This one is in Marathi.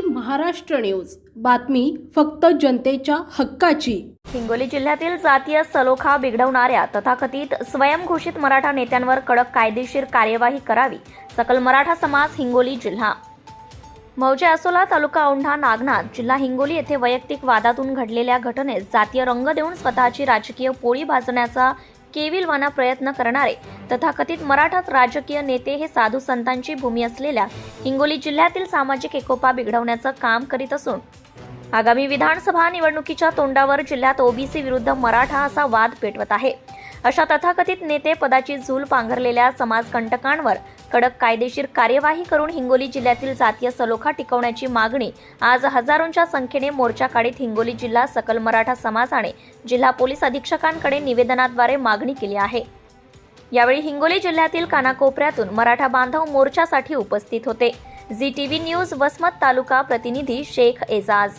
महाराष्ट्र न्यूज. बातमी फक्त जनतेच्या हक्काची. हिंगोली जिल्ह्यातील जातीय सलोखा बिघडवणाऱ्या तथाकथित स्वयंघोषित मराठा नेत्यांवर कडक कायदेशीर कार्यवाही करावी सकल मराठा समाज हिंगोली जिल्हा. मौजे असोला तालुका औंढा नागनाथ जिल्हा हिंगोली येथे वैयक्तिक वादातून घडलेल्या घटनेस जातीय रंग देऊन स्वतःची राजकीय पोळी भाजण्याचा केविलवाना प्रयत्न करणारे. तथाकथित मराठा राजकीय नेते हे साधू संतांची भूमी असलेल्या हिंगोली जिल्ह्यातील सामाजिक एकोपा बिघडवण्याचं काम करीत असून आगामी विधानसभा निवडणुकीच्या तोंडावर जिल्ह्यात ओबीसी विरुद्ध मराठा असा वाद पेटवत आहे. अशा तथाकथित नेते पदाची झूल पांघरलेल्या समाजकंटकांवर कडक कायदेशीर कार्यवाही करून हिंगोली जिल्ह्यातील जातीय सलोखा टिकवण्याची मागणी आज हजारोंच्या संख्येने मोर्चा काढीत हिंगोली जिल्हा सकल मराठा समाजाने जिल्हा पोलीस अधीक्षकांकडे निवेदनाद्वारे मागणी केली आहे. यावेळी हिंगोली जिल्ह्यातील कानाकोपऱ्यातून मराठा बांधव मोर्चासाठी उपस्थित होते. Zee T V news Vasmat taluka प्रतिनिधी Shaikh Ejaz